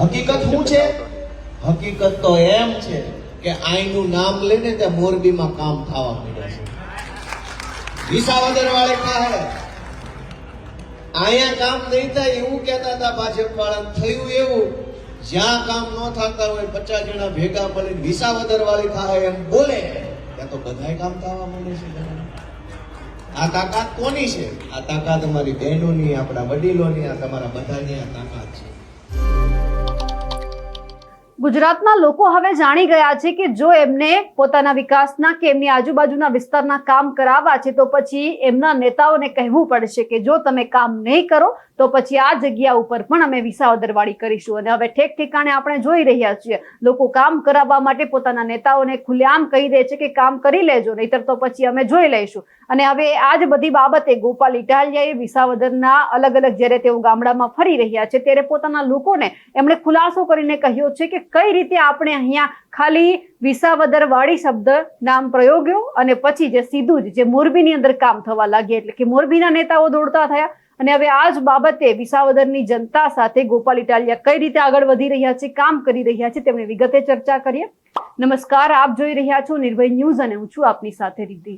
હકીકત શું છે? હકીકત તો એમ છે કે આઈનું નામ લઈને તે મોરબીમાં કામ થવા માંડે છે. વિસાવદર વાળે કહે, અહીંયા કામ નહીં થાય એવું કહેતા હતા ભાજપ વાળા થયું એવું. જ્યાં કામ ન થતા હોય પચાસ જણા ભેગા મળીને વિસાવદર વાળી થાય એમ બોલે. ત્યાં તો બધાય કામ થવા માંડે છે આ તાકાત કોની છે? આ તાકાત અમારી બહેનોની, આપણા વડીલોની, આ તમારા બધાની આ તાકાત છે. ગુજરાતના લોકો હવે જાણી ગયા છે કે જો એમને પોતાના વિકાસના કે એમની આજુબાજુના વિસ્તારના કામ કરાવવા છે, તો પછી એમના નેતાઓને કહેવું પડશે કે જો તમે કામ નહીં કરો, તો પછી આ જગ્યા ઉપર પણ અમે વિસાવદરવાળી કરીશું. અને હવે ઠેક ઠેકાણે આપણે જોઈ રહ્યા છીએ, લોકો કામ કરાવવા માટે પોતાના નેતાઓને ખુલ્લેઆમ કહી દે છે કે કામ કરી લેજો, નહીતર તો પછી અમે જોઈ લઈશું. અને હવે આ જ બધી બાબતે ગોપાલ ઇટાલિયાએ વિસાવદરના અલગ અલગ જ્યારે તેઓ ગામડામાં ફરી રહ્યા છે, ત્યારે પોતાના લોકોને એમણે ખુલાસો કરીને કહ્યો છે કે કઈ રીતે આપણે અહીંયા ખાલી વિસાવદર વાળી શબ્દ નામ પ્રયોગ્યો અને પછી જે સીધું જ જે મોરબીની અંદર કામ થવા લાગ્યા, એટલે કે મોરબીના નેતાઓ દોડતા થયા. અને હવે આ જ બાબતે વિસાવદરની જનતા સાથે ગોપાલ ઇટાલિયા કઈ રીતે આગળ વધી રહ્યા છે, કામ કરી રહ્યા છે, તેમની વિગતે ચર્ચા કરીએ. નમસ્કાર, આપ જોઈ રહ્યા છો નિર્ભય ન્યૂઝ અને હું છું આપની સાથે રીતિ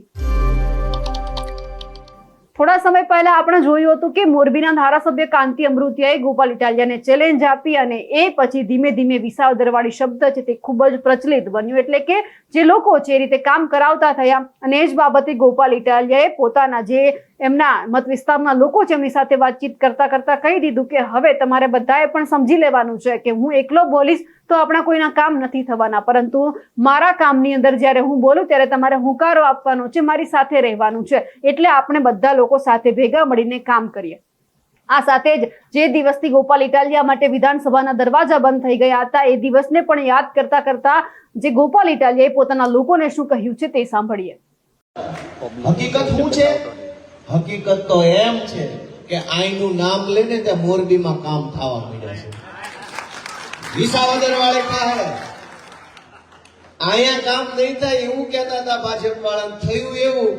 થોડા સમય પહેલા આપણે જોયું હતું કે મોરબીના ધારાસભ્ય કાંતિ અમૃતિયાએ ગોપાલ ઇટાલિયાને ચેલેન્જ આપી અને એ પછી ધીમે ધીમે વિસાવદરવાળી શબ્દ છે તે ખૂબ જ પ્રચલિત બન્યું. એટલે કે જે લોકો છે એ રીતે કામ કરાવતા થયા અને એ જ બાબતે ગોપાલ ઇટાલિયાએ પોતાના જે એમના મત વિસ્તારના લોકો છે એમની સાથે વાતચીત કરતા કરતા કહી દીધું કે હવે તમારે બધાએ પણ સમજી લેવાનું છે કે હું એકલો બોલીશ તો આપણા કોઈના કામ નથી થવાના. પરંતુ મારા કામની અંદર જ્યારે હું બોલું ત્યારે તમારે હુંકારો આપવાનો છે, મારી સાથે રહેવાનું છે. એટલે આપણે બધા લોકો સાથે ભેગા મળીને કામ કરીએ. આ સાથે જ જે દિવસથી ગોપાલ ઇટાલિયા માટે વિધાનસભાના દરવાજા બંધ થઈ ગયા હતા, એ દિવસને પણ યાદ કરતા કરતા જે ગોપાલ ઇટાલિયાએ પોતાના લોકોને શું કહ્યું છે તે સાંભળીએ. હકીકત શું છે? હકીકત તો એમ છે કે આઈનું નામ લઈને તે મોરબીમાં કામ થવા મળ્યા છે. વિસાવદર વાળે કહે અહીંયા કામ નહીં થાય એવું કહેતા હતા ભાજપ વાળા થયું એવું.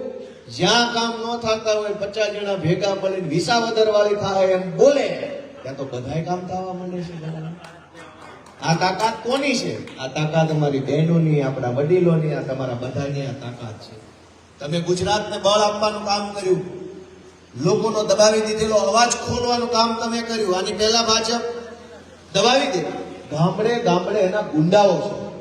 જ્યાં કામ ન થતા હોય પચાસ જણા ભેગા મળીને વિસાવદર વાળી એમ બોલે, ત્યાં તો બધાય કામ થવા માંડે છે આ તાકાત કોની છે? આ તાકાત અમારી બહેનોની, આપણા વડીલોની, આ તમારા બધાની આ તાકાત છે. તમે ગુજરાતને બળ આપવાનું કામ કર્યું. લોકોનો દબાવી દીધેલો અવાજ ખોલવાનું કામ તમે કર્યું. આની પહેલા ભાજપ દબાવી દે. ગામડે ગામડે એના ગુંડાઓ છે.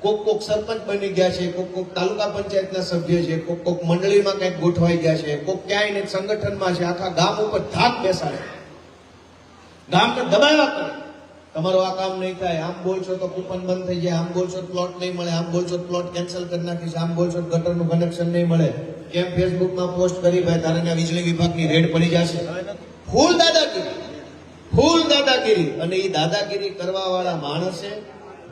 કોક કોક સરપંચ બની ગયા છે, કોક કોક તાલુકા પંચાયતના સભ્ય છે, કોક કોક મંડળીમાં કંઈક ગોઠવાઈ ગયા છે, કોક ક્યાંય સંગઠનમાં છે. આખા ગામ ઉપર ધાક બેસાડે. ગામને દબાવ્યા કરે. તમારું આ કામ નહીં થાય. આમ બોલશો તો કૂપન બંધ થઈ જાય. આમ બોલશો પ્લોટ નહીં મળે. આમ બોલશો પ્લોટ કેન્સલ કરી નાખીશ. આમ બોલશો ગટરનું કનેક્શન નહીં મળે. કેમ ફેસબુકમાં પોસ્ટ કરી ભાઈ? તારે વીજળી વિભાગની રેડ પડી જશે. ફૂલ દાદાગીરી. ફૂલ દાદાગીરી. અને એ દાદાગીરી કરવા વાળા માણસે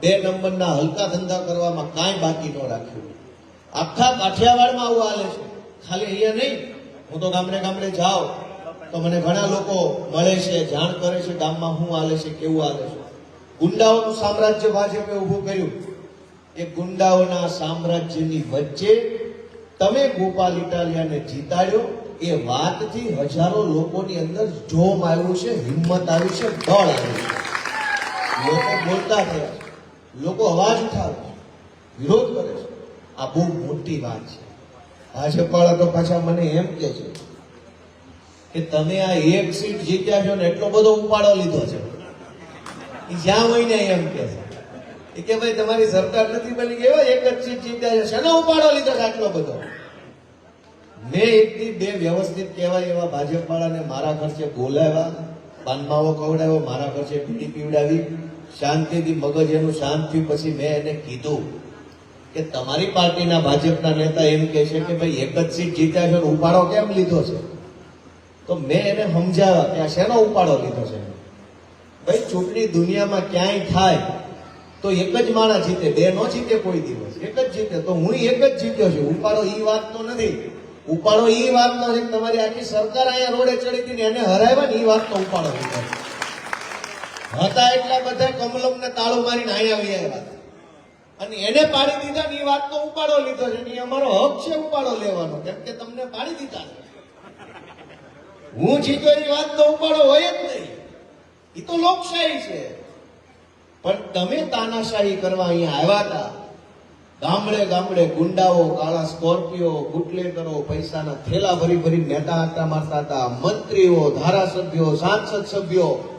બે નંબરના હલકા ધંધા કરવામાં કાંઈ બાકી ન રાખ્યું. આખા કાઠિયાવાડમાં આવું હાલે છે. ખાલી અહીંયા નહીં. હું તો ગામડે ગામડે જાઉં. તો મને ઘણા લોકો મળે છે, જાણ કરે છે ગામમાં શું હાલે છે, કેવું હાલે છે. ગુંડાઓનું સામ્રાજ્ય ભાજપે ઊભું કર્યું. એ ગુંડાઓના સામ્રાજ્યની વચ્ચે તમે ગોપાલ ઇટાલિયાને જીતાડ્યો. એ વાતથી હજારો લોકોની અંદર જોમ આવ્યું છે, હિંમત આવી છે, બળ આવ્યું છે. લોકો બોલતા થયા. લોકો અવાજ ઉઠાવે વિરોધ કરે છે. આ બહુ મોટી વાત છે. ભાજપ વાળા તો પાછા મને એમ કે છે કે તમે આ એક સીટ જીત્યા છો ને એટલો બધો ઉપાડો લીધો છે. એ જ્યાં હોય એમ કે છે. કે ભાઈ, તમારી સરકાર નથી બની ગયો એક જ સીટ જીત્યા છે. શેનો ઉપાડો લીધો છે આટલો બધો? મેં એકથી બે વ્યવસ્થિત કહેવાય એવા ભાજપ વાળાને મારા ખર્ચે બોલાવ્યા, પાનમાવો ખવડાવ્યો, મારા ખર્ચે પીડી પીવડાવી, શાંતિથી મગજ એનું શાંત થયું. પછી મેં એને કીધું કે તમારી પાર્ટીના ભાજપના નેતા એમ કહે છે કે ભાઈ, એક જ સીટ જીત્યા છો ઉપાડો કેમ લીધો છે? તો મેં એને સમજાવ્યા કે આ શેનો ઉપાડો લીધો છે? ભાઈ, ચૂંટણી દુનિયામાં ક્યાંય થાય તો એક જ માણસ જીતે, બે નો જીતે કોઈ દિવસ, એક જ જીતે. તો હું એક જ જીત્યો છું. ઉપાડો એ વાત તો નથી. ઉપાડો એ વાત નો છે તમારી આખી સરકાર અહીંયા રોડે ચડી હતી એને હરાવ્યા ને એ વાત તો ઉપાડો લીધો હતા એટલા બધા કમલમ ને તાળું મારીને અહીંયા આવી આવ્યા અને એને પાડી દીધા ને એ વાત તો ઉપાડો લીધો છે. ને અમારો હક છે ઉપાડો લેવાનો. કેમ કે તમને પાડી દીધા છે. હું જીતો એની વાત તો ઉપાડો હોય જ નહીં. એ તો લોકશાહી છે. પણ તમે તાનાશાહી કરવા અહીંયા આવ્યા હતા. ગામડે ગામડે ગુંડાઓ, કાળા સ્કોર્પિયો બુટલેટરો પૈસાના થેલા ભરી ભરી નેતા આટા મારતા હતા. મંત્રીઓ, ધારાસભ્યો, સાંસદ સભ્યો.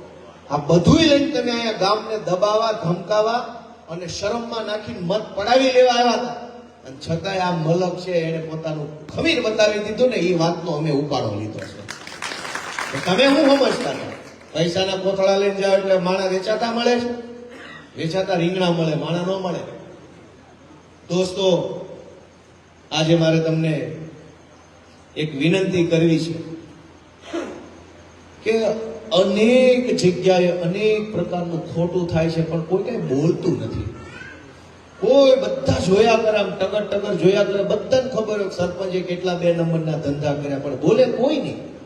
આ બધુંય લઈને તમે અહીંયા ગામને દબાવા ધમકાવા અને શરમમાં નાખીને મત પડાવી લેવા આવ્યા હતા. અને છતાંય આ મલક છે, એને પોતાનું ખમીર બતાવી દીધું ને એ વાતનો અમે ઉપાડો લીધો છે. તમે શું સમજતા પૈસાના કોથળા લઈને જાઓ એટલે માણા વેચાતા મળે છે? વેચાતા રીંગણા મળે, માણા ન મળે? દોસ્તો, આજે મારે તમને એક વિનંતી કરવી છે કે અનેક જગ્યાએ અનેક પ્રકારનું ખોટું થાય છે, પણ કોઈ કઈ બોલતું નથી. કોઈ બધા જોયા કરે, આમ ટગર ટગર જોયા કરે, બધાને ખબર હોય સરપંચે કેટલા બે નંબરના ધંધા કર્યા, પણ બોલે કોઈ નહીં.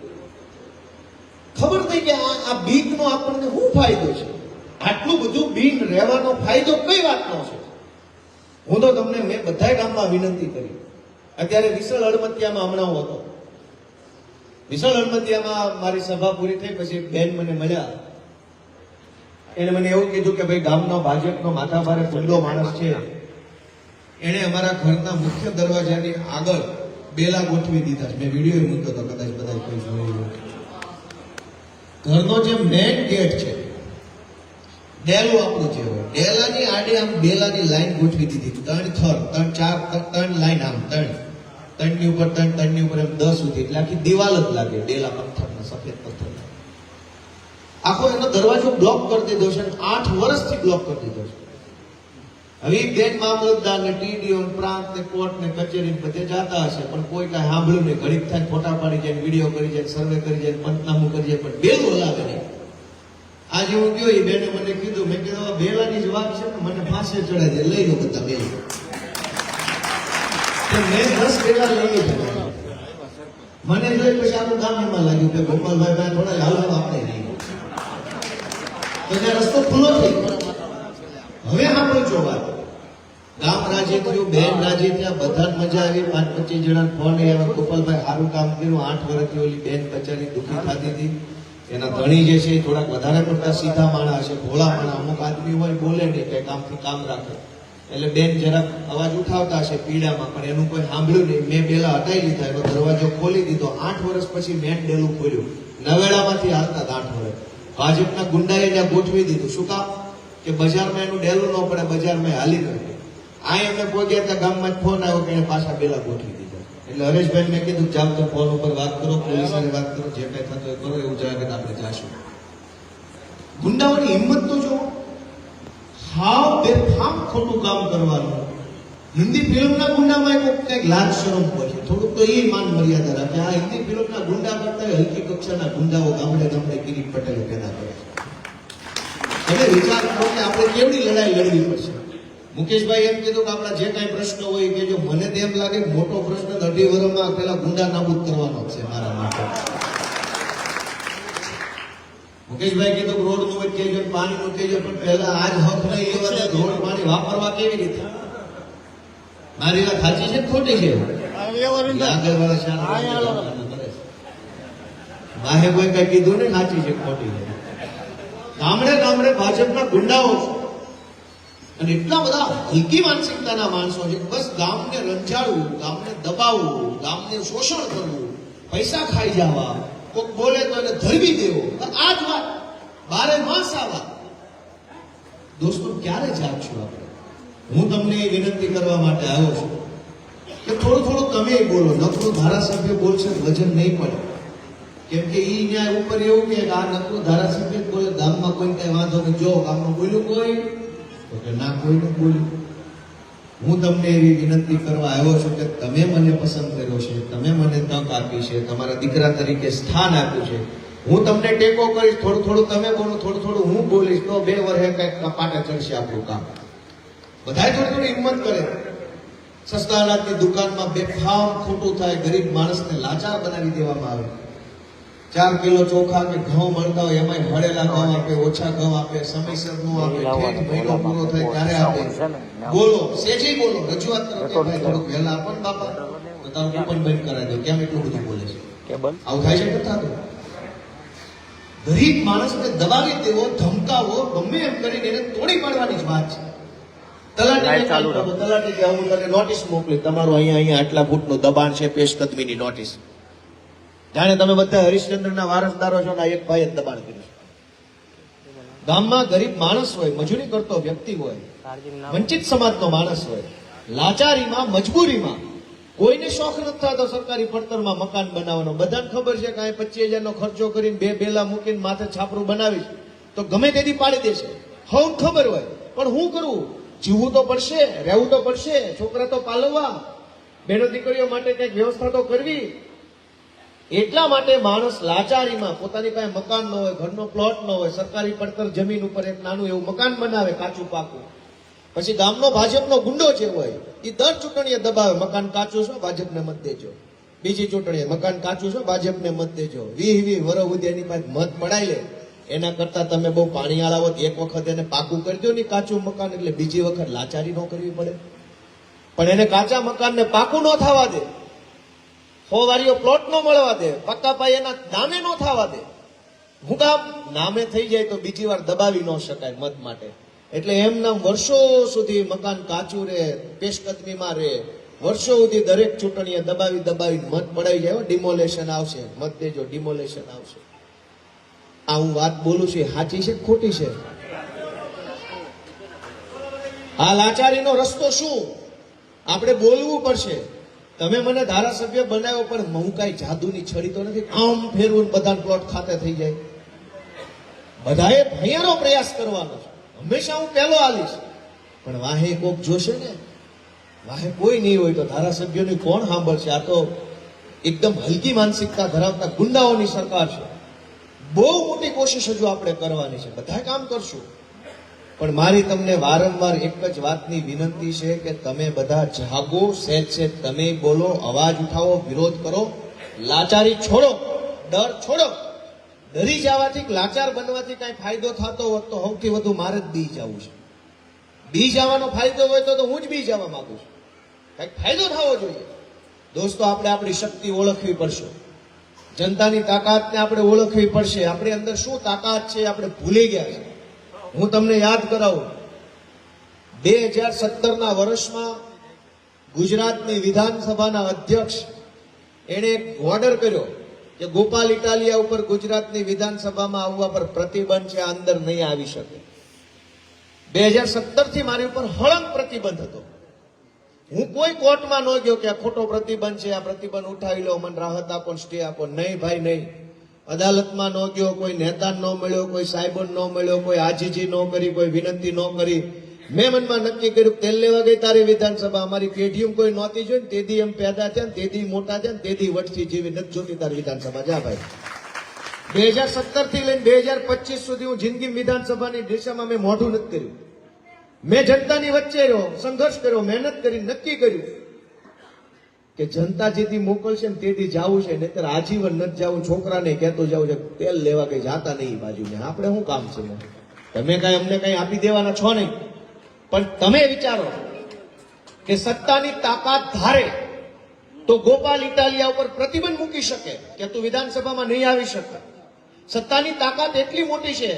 ખબર થઈ કે આ આ બીકનો આપણને શું ફાયદો છે? આટલું બધું બીન રહેવાનો ફાયદો કઈ વાતનો છે? હું તો તમને મેં બધા ગામમાં વિનંતી કરી. અત્યારે વિશાળ હળમતિયામાં હમણાં હું હતો. વિશાળ હળમતિયામાં મારી સભા પૂરી થઈ પછી બેન મને મળ્યા. એને મને એવું કીધું કે ભાઈ ગામનો ભાજપનો માથાભારે ખુલ્લો માણસ છે. એણે અમારા ઘરના મુખ્ય દરવાજાની આગળ બેલા ગોઠવી દીધા મેં વીડિયો મૂકતો હતો કદાચ બધા કોઈ જોયું. ઘરનો જે મેઇન ગેટ છે, ડેલું આપણું જે હોય ડેલાની આડે આમ બેલાની લાઈન ગોઠવી દીધી ત્રણ થર, ત્રણ ચાર, ત્રણ- લાઈન આમ, ત્રણ. ત્રણની ઉપર ત્રણ, ત્રણની ઉપર એમ દસ સુધી. એટલે આખી દિવાલ જ લાગે ડેલા પથ્થરના, સફેદ પથ્થરના. આખો એનો દરવાજો બ્લોક કરી દીધો છે આઠ વર્ષથી બ્લોક કરી દીધો છે. હવે બેન મામલતદાર ને ટીડીઓ ને પ્રાંત ને કોર્ટ ને કચેરી ને બધે જતા હશે, પણ કોઈ કાંઈ સાંભળ્યું નહીં. ઘડીક થાય ફોટા પાડી જાય વીડિયો કરી જાય સર્વે કરી જાય પંચનામું કરી જાય, પણ બેલું હલાવે નહીં. આજે હું ગયો એ બેને મને કીધું, મેં કીધું બેલાની જ વાત છે ને, મને ફાંસે ચડાવી છે, લઈ લો બધા બે મેં દસ બેલા લઈ મને જોઈ પછી આનું કામ એમાં લાગ્યું કે ગોપાલભાઈ ભાઈ થોડા હાલો આપણે નહીં. રસ્તો ખુલ્લો થઈ હવે આપણે જોવા ગામ રાજે થયું, બેન રાજે થયા બધા મજા આવી. પાંચ પચીસ જણા ફોન આવ્યા ગોપાલભાઈ સારું કામ કર્યું. આઠ વર્ષથી ઓલી બેન બચારી દુઃખી થતી હતી. એના ધણી જે છે થોડાક વધારે પડતા સીધા માણા છે ભોળા માણા. અમુક આદમી હોય, બોલે નહીં કે કામથી કામ રાખે. એટલે બેન જરાક અવાજ ઉઠાવતા હશે પીડામાં, પણ એનું કોઈ સાંભળ્યું નહીં. મેં પેલા હટાઈ લીધા, એનો દરવાજો ખોલી દીધો. આઠ વર્ષ પછી મેં ડેલું ખોલ્યું. નવેડામાંથી હાલતા આઠ વર્ષ. ભાજપના ગુંડાએ ત્યાં ગોઠવી દીધું. શું કામ? કે બજારમાં એનું ડેલું ન પડે, બજારમાં હાલી રહે આ એમને પહોંચ્યા ત્યાં ગામમાં જ ફોન આવ્યો કે એને પાછા પેલા ગોઠવી દીધા. એટલે હરેશભાઈ મેં કીધું જાવ તો ફોન ઉપર વાત કરો પોલીસ વાત કરો, જે કઈ થતું કરો, એવું જણાવે કે આપણે જાશું. ગુંડાઓની હિંમત તો જો હાવ બેફામ ખોટું કામ કરવાનું. હિન્દી ફિલ્મના ગુંડામાં એક કંઈક લાજ શરમ હોય છે થોડુંક તો એ માન મર્યાદા રાખે. આ હિન્દી ફિલ્મના ગુંડા કરતા હલકી કક્ષાના ગુંડાઓ ગામડે ગામડે કિરીટ પટેલે પેદા કરે છે. તમે વિચાર કરો કે આપણે કેવડી લડાઈ લડવી પડશે? મુકેશભાઈ એમ કીધું કે આપણા જે કાંઈ પ્રશ્ન હોય કે જો મને તો એમ લાગે મોટો પ્રશ્ન અઢી વર્ષમાં પેલા ગુંડા નાબૂદ કરવાનો છે મારા માટે. મુકેશભાઈ કીધું રોડનું કહેજો પાણી નું કહેજો પણ પહેલા આજ હક નહીં એ દે રોડ પાણી વાપરવા કેવી રીતે? મારી વાત સાચી છે ખોટી છે? આગળ વાળા શાળા માહે કોઈ કઈ કીધું ને સાચી છે ખોટી છે? ગામડે ગામડે ભાજપના ગુંડાઓ છે. અને એટલા બધા હલકી માનસિકતાના માણસો છે. બસ ગામને રંજાડવું, ગામને દબાવવું, ગામને શોષણ કરવું, પૈસા ખાઈ જવા, કોક બોલે તો એને ધરવી દેવો. આ જ વાત. બારે માસ આ દોસ્તો, ક્યારે જાગશું આપણે? હું તમને એ વિનંતી કરવા માટે આવ્યો છું કે થોડું થોડું તમે બોલો. નકરું ધારાસભ્ય બોલશે વજન નહીં પડે. કેમ કે ઈ ન્યાય ઉપર એવું કે આ નકરું ધારાસભ્ય બોલે, ગામમાં કોઈ કઈ વાંધો નહીં, જો ગામમાં બોલ્યું કોઈ, તો કે ના નું બોલ્યું. હું તમને એવી વિનંતી કરવા આવ્યો છું કે તમે મને પસંદ કર્યો છે, તમે મને તક આપી છે, તમારા દીકરા તરીકે સ્થાન આપ્યું છે. હું તમને ટેકો કરીશ, થોડું થોડું તમે બોલો, થોડું થોડું હું બોલીશ, તો બે વર્ષે કંઈક પાટે ચડશે આપણું કામ. બધાય થોડી થોડી હિંમત કરે. સસ્તા અનાજની દુકાનમાં બેફામ ખોટું થાય, ગરીબ માણસને લાચાર બનાવી દેવામાં આવે. ચાર કિલો ચોખા કે ઘઉં મળતા હોય એમાંય હળેલા ઘઉં આપે ઓછા ઘઉં આપે સમયસર નો આપે ઠેઠ મહિનો પૂરો થાય ત્યારે આપે. બોલો સેજી બોલો રજૂઆત કરો કે ભાઈ થોડુંક વહેલા આપો ને બાપા. તો તારું કૂપન બંધ કરાવી દો. કેમ એટલું બધું બોલે છે? આવું થાય છે કે થતું? ગરીબ માણસને દબાવી દેવો ધમકાવો ગમે એમ કરીને એને તોડી પાડવાની જ વાત છે. તલાટી તલાટી કે તને નોટિસ મોકલી તમારું અહીંયા અહીંયા આટલા ફૂટનું દબાણ છે પેશકદમીની નોટિસ જાણે તમે બધા હરિશ્ચંદ્રના વારસદારો છો ને એક ભાઈ જ દબાણ કર્યું ગામમાં ગરીબ માણસ હોય મજૂરી કરતો વ્યક્તિ હોય વંચિત સમાજનો માણસ હોય લાચારીમાં મજબૂરીમાં કોઈને શોખ નથી થતો સરકારી પડતરમાં મકાન બનાવવાનો. બધાને ખબર છે કે અહીં પચીસ હજારનો ખર્ચો કરીને બે બેલા મૂકીને માથે છાપરું બનાવીશ. તો ગમે તેથી પાડી દેશે. હું ખબર હોય. પણ હું કરું? જીવવું તો પડશે રહેવું તો પડશે છોકરા તો પાલવવા. બેનો દીકરીઓ માટે કંઈક વ્યવસ્થા તો કરવી. એટલા માટે માણસ લાચારીમાં પોતાની પાસે મકાન ન હોય, ઘરનો પ્લોટ ન હોય, સરકારી પડતર જમીન ઉપર એક નાનું એવું મકાન બનાવે, કાચું પાકું. પછી ગામનો ભાજપનો ગુંડો જે હોય એ દર ચૂંટણીએ દબાવે, મકાન કાચું છો, ભાજપને મત દેજો. બીજી ચૂંટણીએ મકાન કાચું છે, ભાજપને મત દેજો. વીહ વીહ વરો ઉદ્યાની પાસે મત પડાય લે. એના કરતા તમે બહુ પાણી આળાવો એક વખત એને પાકું કરી દો ને કાચું મકાન, એટલે બીજી વખત લાચારી ન કરવી પડે. પણ એને કાચા મકાનને પાકું ન થવા દે. સો વારીઓ પ્લોટ નો મળવા દે પક્કા પાય એના નામે નો થવા દે. હું કામ નામે થઈ જાય તો બીજી વાર દબાવી ન શકાય મત માટે. એટલે એમના વર્ષો સુધી મકાન કાચું રહે, પેશકદમીમાં રહે. વર્ષો સુધી દરેક ચૂંટણીએ દબાવી દબાવી મત પડાવી જાય ડિમોલેશન આવશે. મત દેજો, ડિમોલેશન આવશે. આ હું વાત બોલું છું સાચી છે ખોટી છે? આ લાચારીનો રસ્તો શું? આપણે બોલવું પડશે. તમે મને ધારાસભ્ય બનાવ્યો, પણ હું કાંઈ જાદુની છડી તો નથી. આમ ફેરવું બધા પ્લોટ ખાતે થઈ જાય. બધાએ ભૈયાનો પ્રયાસ કરવાનો છે. હંમેશા હું પહેલો આલીશ. પણ વાહે કોક જોશે ને? વાહે કોઈ નહીં હોય તો ધારાસભ્યોની કોણ સાંભળશે? આ તો એકદમ હલકી માનસિકતા ધરાવતા ગુંડાઓની સરકાર છે. બહુ મોટી કોશિશ હજુ આપણે કરવાની છે. બધા કામ કરશું. પણ મારી તમને વારંવાર એક જ વાતની વિનંતી છે કે તમે બધા જાગો, સહેજ સહેજ તમે બોલો, અવાજ ઉઠાવો, વિરોધ કરો, લાચારી છોડો, ડર છોડો. ડરી જવાથી લાચાર બનવાથી કાંઈ ફાયદો થતો હોત તો સૌથી વધુ મારે જ બી જવું છે. બી જવાનો ફાયદો હોય તો હું જ બી જવા માંગુ છું. કાંઈક ફાયદો થવો જોઈએ. દોસ્તો, આપણે આપણી શક્તિ ઓળખવી પડશે. જનતાની તાકાતને આપણે ઓળખવી પડશે. આપણી અંદર શું તાકાત છે આપણે ભૂલી ગયા છે હું તમને યાદ કરાવું. બે હજાર સત્તરના વર્ષમાં ગુજરાતની વિધાનસભાના અધ્યક્ષ એણે એક ઓર્ડર કર્યો કે ગોપાલ ઇટાલિયા ઉપર ગુજરાતની વિધાનસભામાં આવવા પર પ્રતિબંધ છે અંદર નહીં આવી શકે. બે હજાર સત્તરથી મારી ઉપર હળંગ પ્રતિબંધ હતો. હું કોઈ કોર્ટમાં ન ગયો કે આ ખોટો પ્રતિબંધ છે, આ પ્રતિબંધ ઉઠાવી લો, મને રાહત આપો સ્ટે આપો. નહીં ભાઈ, નહીં. અદાલતમાં ન ગયો, કોઈ નેતા ન મળ્યો, કોઈ સાહેબન ન મળ્યો, કોઈ આજીજી ન કરી, કોઈ વિનંતી ન કરી. મેં મનમાં નક્કી કર્યું તેલ લેવા ગઈ તારી વિધાનસભા. અમારી પેઢીમાં કોઈ નહોતી જોઈ ને તેથી એમ પેદા છે ને તેથી મોટા છે ને તેથી વટથી જીવી નથી જોતી તારી વિધાનસભા. જા ભાઈ. બે હજાર સત્તરથી લઈને બે હજાર પચીસ સુધી હું જિંદગી વિધાનસભાની દિશામાં મેં મોઢું નથી કર્યું. મેં જનતાની વચ્ચે રહ્યો, સંઘર્ષ કર્યો, મહેનત કરી, નક્કી કર્યું. કે જનતા જેથી મોકલશે ને તેથી જવું છે નહીતર આજીવન નથી જવું, છોકરાને કહેતો જવું છે, તેલ લેવા કઈ જાતા નહીં બાજુ આપણે શું કામ છે તમે કઈ અમને કઈ આપી દેવાના છો નહીં. પણ તમે વિચારો કે સત્તાની તાકાત ધારે તો ગોપાલ ઇટાલિયા ઉપર પ્રતિબંધ મૂકી શકે કે તું વિધાનસભામાં નહીં આવી શકે. સત્તાની તાકાત એટલી મોટી છે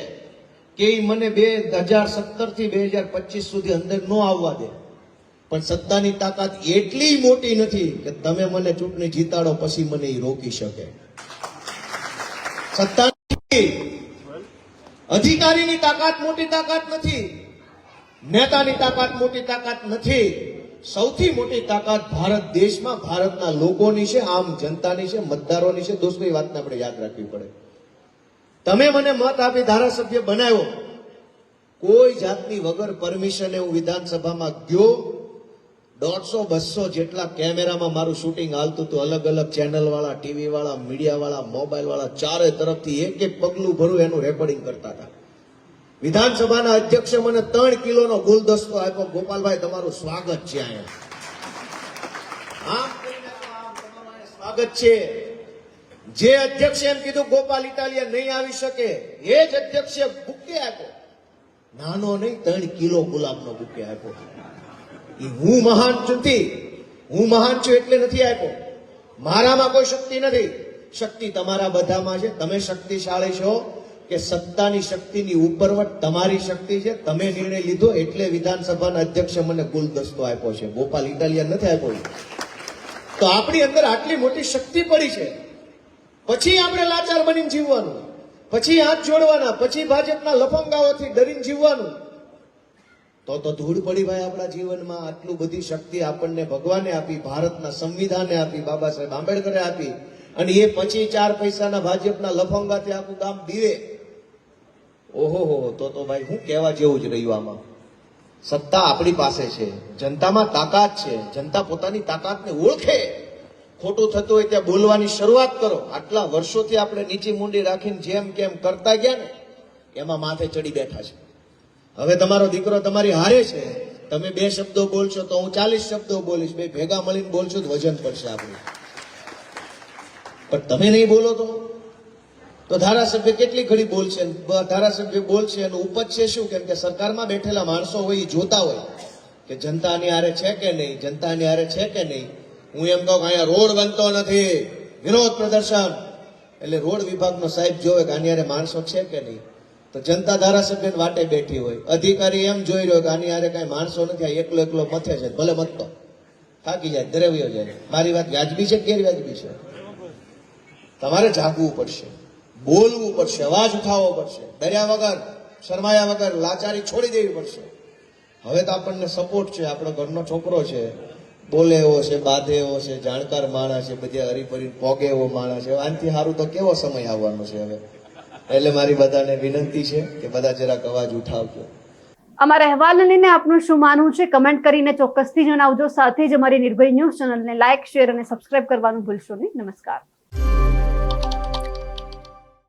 કે એ મને બે હજાર સત્તરથી બે હજાર પચીસ સુધી અંદર ન આવવા દે. પણ સત્તાની તાકાત એટલી મોટી નથી કે તમે મને ચૂંટણી જીતાડો પછી મને એ રોકી શકે. સત્તાની અધિકારીની તાકાત મોટી તાકાત નથી, નેતાની તાકાત મોટી તાકાત નથી. સૌથી મોટી તાકાત ભારત દેશમાં ભારતના લોકોની છે, આમ જનતાની છે, મતદારોની છે. દોસ્તો, એ વાતને આપણે યાદ રાખવી પડે. તમે મને મત આપી ધારાસભ્ય બનાવ્યો. કોઈ જાતની વગર પરમિશને હું વિધાનસભામાં ગયો દોઢસો, બસો જેટલા કેમેરામાં મારું શૂટિંગ હાલતું હતું. અલગ અલગ ચેનલ વાળા ટીવી વાળા મીડિયા વાળા મોબાઈલ વાળા ચારે તરફથી એક એક પગલું ભરું એનું રેકોર્ડિંગ કરતા હતા. વિધાનસભાના અધ્યક્ષે મને ત્રણ કિલોનો ગુલદસ્તો આપ્યો. ગોપાલભાઈ, તમારું સ્વાગત છે અહીંયા સ્વાગત છે. જે અધ્યક્ષે એમ કીધું, ગોપાલ ઇટાલિયા નહીં આવી શકે. એ જ અધ્યક્ષે બુકે આપ્યો. નાનો નહીં, ત્રણ કિલો ગુલાબનો બુકે આપ્યો. હું મહાન નથી હું મહાન છું એટલે નથી આપ્યો મારામાં કોઈ શક્તિ નથી. શક્તિ તમારા બધામાં છે. તમે શક્તિશાળી છો કે સત્તાની શક્તિની ઉપરવટ તમારી શક્તિ છે. તમે નિર્ણય લીધો એટલે વિધાનસભાના અધ્યક્ષે મને ગુલદસ્તો આપ્યો છે. ગોપાલ ઇટાલિયન નથી આપ્યો તો આપણી અંદર આટલી મોટી શક્તિ પડી છે. પછી આપણે લાચાર બનીને જીવવાનું. પછી હાથ જોડવાના. પછી ભાજપના લફંગાઓથી ડરીને જીવવાનું. તો તો ધૂળ પડી ભાઈ આપણા જીવનમાં. આટલું બધી શક્તિ આપણને ભગવાને આપી, ભારતના સંવિધાને આપી, બાબા સાહેબ આંબેડકરે આપી. અને એ પછી ચાર પૈસાના ભાજપના લફંગાથી આખું ગામ દીવે. ઓહો, હો તો તો ભાઈ હું કહેવા જેવું જ રહ્યું આમાં. સત્તા આપણી પાસે છે. જનતામાં તાકાત છે. જનતા પોતાની તાકાતને ઓળખે. ખોટું થતું હોય ત્યાં બોલવાની શરૂઆત કરો. આટલા વર્ષોથી આપણે નીચી મૂંડી રાખીને જેમ કેમ કરતા ગયા ને, એમાં માથે ચડી બેઠા છે. હવે તમારો દીકરો તમારી હારે છે. તમે બે શબ્દો બોલશો તો હું ચાલીસ શબ્દો બોલીશ. બે ભેગા મળીને બોલશો તો વજન પડશે આપણે. પણ તમે નહીં બોલો તો? તો ધારાસભ્ય કેટલી ઘડી બોલશે? ધારાસભ્ય બોલશે એનું ઉપજશે શું? કેમ કે સરકારમાં બેઠેલા માણસો હોય એ જોતા હોય કે જનતાની હારે છે કે નહીં? જનતાની હારે છે કે નહીં? હું એમ કહું કે અહીંયા રોડ બનતો નથી. વિરોધ પ્રદર્શન. એટલે રોડ વિભાગનો સાહેબ જોવે કે આની માણસો છે કે નહીં? તો જનતા ધારાસભ્ય વાટે બેઠી હોય. અધિકારી એમ જોઈ રહ્યો કે આની યારે કાંઈ માણસો નથી, આ એકલો એકલો મથે છે, ભલે મથતો થાકી જાય, દ્રવ્યો જાય. મારી વાત વ્યાજબી છે ગેરવ્યાજબી છે? તમારે જાગવું પડશે, બોલવું પડશે, અવાજ ઉઠાવવો પડશે. ડર્યા વગર, શરમાયા વગર લાચારી છોડી દેવી પડશે. હવે તો આપણને સપોર્ટ છે, આપણો ઘરનો છોકરો છે. બોલે એવો છે, બાંધે એવો છે, જાણકાર માણસ છે, બધા હરીફરી પોગે એવો માણસ છે. આનાથી સારું તો કેવો સમય આવવાનો છે હવે? એટલે મારી બધાને વિનંતી છે કે બધા જરાક અવાજ ઉઠાવજો. અમારા અહેવાલને લઈને આપનું શું માનવું છે? કમેન્ટ કરીને ચોક્કસથી જણાવજો. સાથે જ અમારી નિર્ભય ન્યૂઝ ચેનલને લાઇક, શેર અને સબસ્ક્રાઇબ કરવાનું ભૂલશો નહીં. નમસ્કાર.